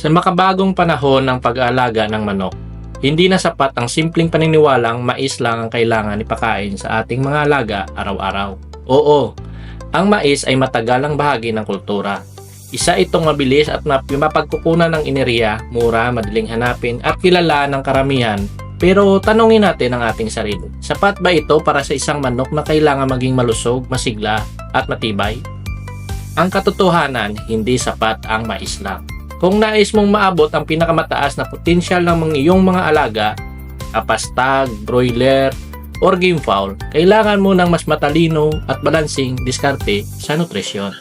Sa makabagong panahon ng pag-aalaga ng manok, hindi na sapat ang simpleng paniniwalang mais lang ang kailangan ipakain sa ating mga alaga araw-araw. Oo, ang mais ay matagalang bahagi ng kultura. Isa itong mabilis at map- mapagkukunan ng enerhiya, mura, madaling hanapin at kilala ng karamihan. Pero tanungin natin ang ating sarili. Sapat ba ito para sa isang manok na kailangan maging malusog, masigla at matibay? Ang katotohanan, hindi sapat ang mais lang. Kung nais mong maabot ang pinakamataas na potensyal ng mga iyong mga alaga, kapastag, broiler, or game fowl, kailangan mo ng mas matalino at balansing diskarte sa nutrisyon.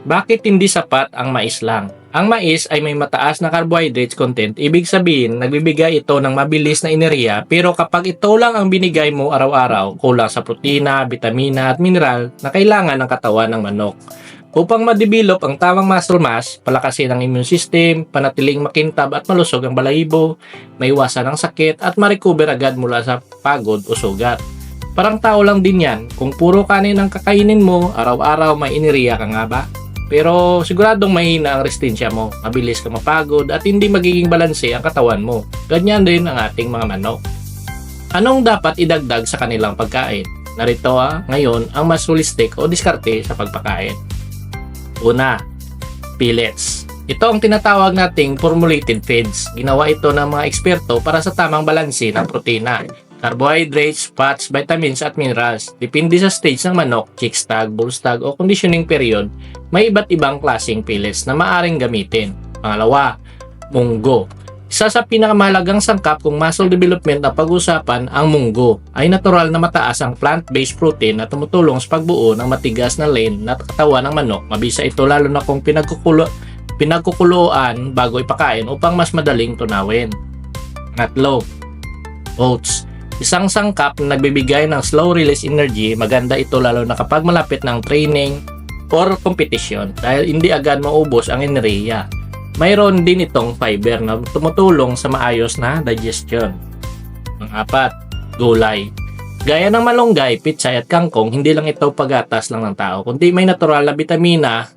Bakit hindi sapat ang mais lang? Ang mais ay may mataas na carbohydrates content, ibig sabihin nagbibigay ito ng mabilis na enerhiya pero kapag ito lang ang binigay mo araw-araw, kulang sa protina, vitamina at mineral na kailangan ng katawan ng manok. Upang ma-develop ang tamang muscle mass, palakasin ang immune system, panatiling makintab at malusog ang balahibo, maiwasan ang sakit at ma-recover agad mula sa pagod o sugat. Parang tao lang din yan, kung puro kanin ang kakainin mo, araw-araw may enerhiya ka nga ba? Pero siguradong mahina ang resistensya mo, mabilis ka mapagod at hindi magiging balanse ang katawan mo. Ganyan din ang ating mga manok. Anong dapat idagdag sa kanilang pagkain? Narito ah, ngayon ang mas holistic o diskarte sa pagpakain. Una, pellets. Ito ang tinatawag nating formulated feeds. Ginawa ito ng mga eksperto para sa tamang balanse ng protina, carbohydrates, fats, vitamins at minerals. Depende sa stage ng manok, chick stag, bull stag o conditioning period, may iba't ibang klaseng pellets na maaring gamitin. Pangalawa, munggo. Isa sa pinakamahalagang sangkap kung muscle development na pag-usapan ang munggo ay natural na mataas ang plant-based protein na tumutulong sa pagbuo ng matigas na lean na katawan ng manok. Mabisa ito lalo na kung pinagkukulo, pinagkukuluan bago ipakain upang mas madaling tunawin. Ngatlo, oats. Isang sangkap na nagbibigay ng slow release energy, maganda ito lalo na kapag malapit ng training or competition dahil hindi agad maubos ang enerhiya. Mayroon din itong fiber na tumutulong sa maayos na digestion. Pang-apat, gulay. Gaya ng malunggay, pitsay at kangkong, hindi lang ito pagatas lang ng tao, kundi may natural na vitamina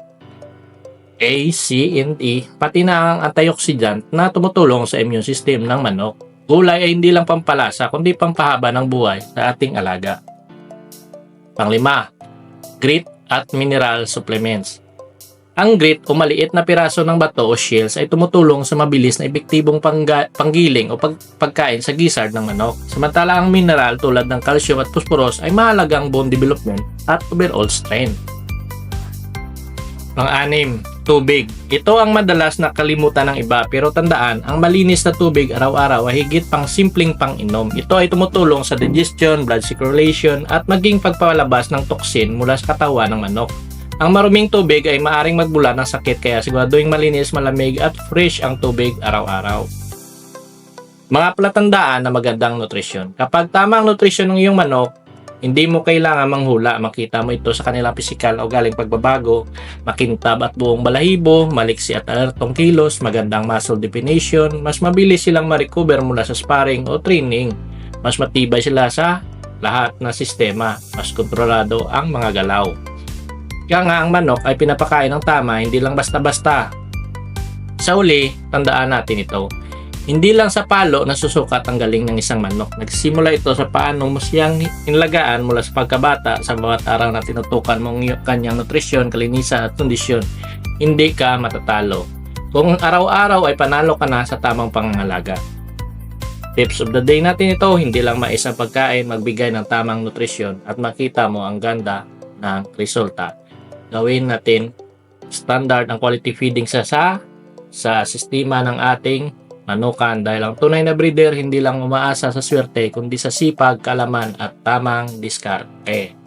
A, C, and E, pati na ang antioxidant na tumutulong sa immune system ng manok. Gulay ay hindi lang pampalasa, kundi pampahaba ng buhay sa ating alaga. Panglima, grit at mineral supplements. Ang grit o maliit na piraso ng bato o shells ay tumutulong sa mabilis na epektibong panggiling o pag- pagkain sa gizzard ng manok. Samantala ang mineral tulad ng calcium at phosphorus ay mahalagang bone development at overall strength. Pang-anim, tubig. Ito ang madalas na kalimutan ng iba pero tandaan, ang malinis na tubig araw-araw ay higit pang simpleng pang-inom. Ito ay tumutulong sa digestion, blood circulation at maging pagpalabas ng toxin mula sa katawan ng manok. Ang maruming tubig ay maaring magbula ng sakit kaya siguraduhin malinis, malamig at fresh ang tubig araw-araw. Mga palatandaan na magandang nutrisyon. Kapag tama ang nutrisyon ng iyong manok, hindi mo kailangan manghula. Makita mo ito sa kanilang pisikal o galing pagbabago, makintab at buong balahibo, maliksi at alertong kilos, magandang muscle definition, mas mabilis silang ma-recover mula sa sparring o training, mas matibay sila sa lahat na sistema, mas kontrolado ang mga galaw. Kaya nga ang manok ay pinapakain ng tama, hindi lang basta-basta. Sa uli, tandaan natin ito. Hindi lang sa palo nasusukat ang galing ng isang manok. Nagsimula ito sa paano mo siyang inlagaan mula sa pagkabata sa bawat araw na tinutukan mong kanyang nutrisyon, kalinisan at kondisyon. Hindi ka matatalo. Kung araw-araw ay panalo ka na sa tamang pangangalaga. Tips of the day natin ito, hindi lang mais ang pagkain, magbigay ng tamang nutrisyon at makita mo ang ganda ng resulta. Gawin natin standard ang quality feeding sa sa sa sistema ng ating manukan dahil ang tunay na breeder hindi lang umaasa sa swerte kundi sa sipag, kalaman at tamang diskarte.